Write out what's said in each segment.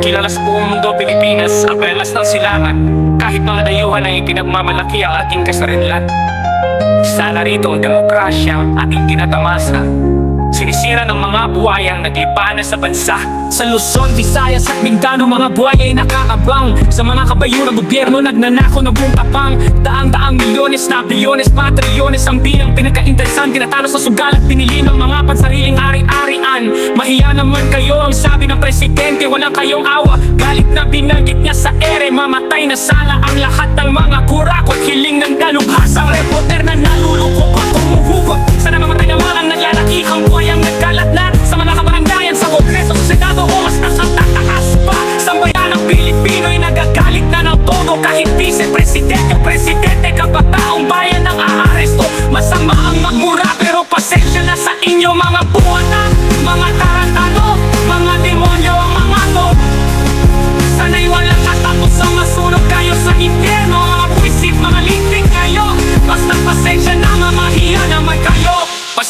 Kilala sa buong mundo Pilipinas ang belas ng silangan. Kahit mga dayuhan ay pinagmamalaki ang ating kasarinlan. Sana rito ang demokrasya ating tinatamasa Sinisira ng mga buhayang naglipana sa bansa. Sa Luzon, Visayas at Mindanao Mga buhay ay nakakabang. Sa mga kabayo ng gobyerno Nagnanako na buong tapang. Daang-daang milyones na bilyones Mga trilyones ang bilang pinagkainteresan Tinatalo sa sugal at pinili ng mga pansariling ari-arian. Mahiya naman kayo ang sabi ng presidente Walang kayong awa. Galit na binanggit niya sa ere Mamatay na sana ang lahat ng mga kurakot. Hiling ng dalubhasang reporter na nalulukok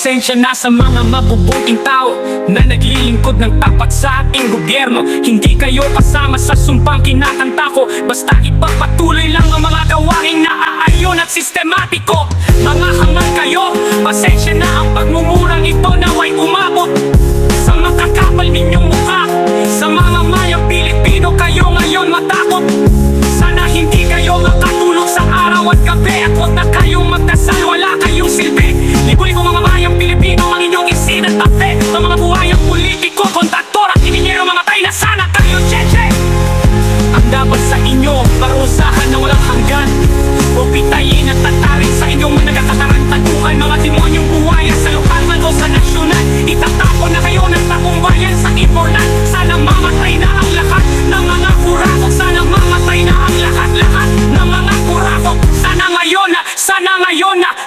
Pasensya na sa mga mabubuting tao Na naglilingkod ng tapat sa ating gobyerno. Hindi kayo kasama sa sumpang kinakanta ko. Basta ipagpatuloy lang ang mga gawain na aayon at sistematiko parusahan na walang hanggan. O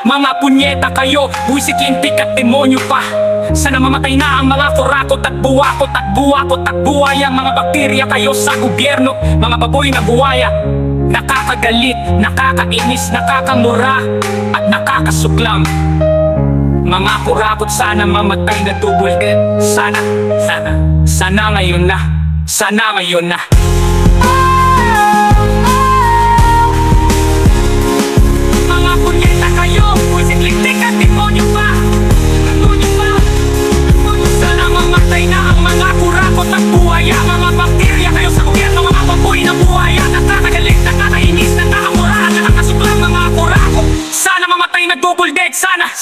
Mga punyeta kayo, buwisit lintik at demonyo pa. Sana mamatay na ang mga kurakot at buwakot at buwakot at buwaya Mga bakterya kayo sa gobyerno, mga baboy na buwaya. Nakakagalit, nakakainis, nakakamura At nakakasuklam. Mga kurakot sana mamatay na dead Sana, sana, sana ngayon na Sana ngayon na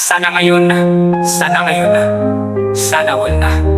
Sana, ngayon na. Sana ngayon na. Sana wala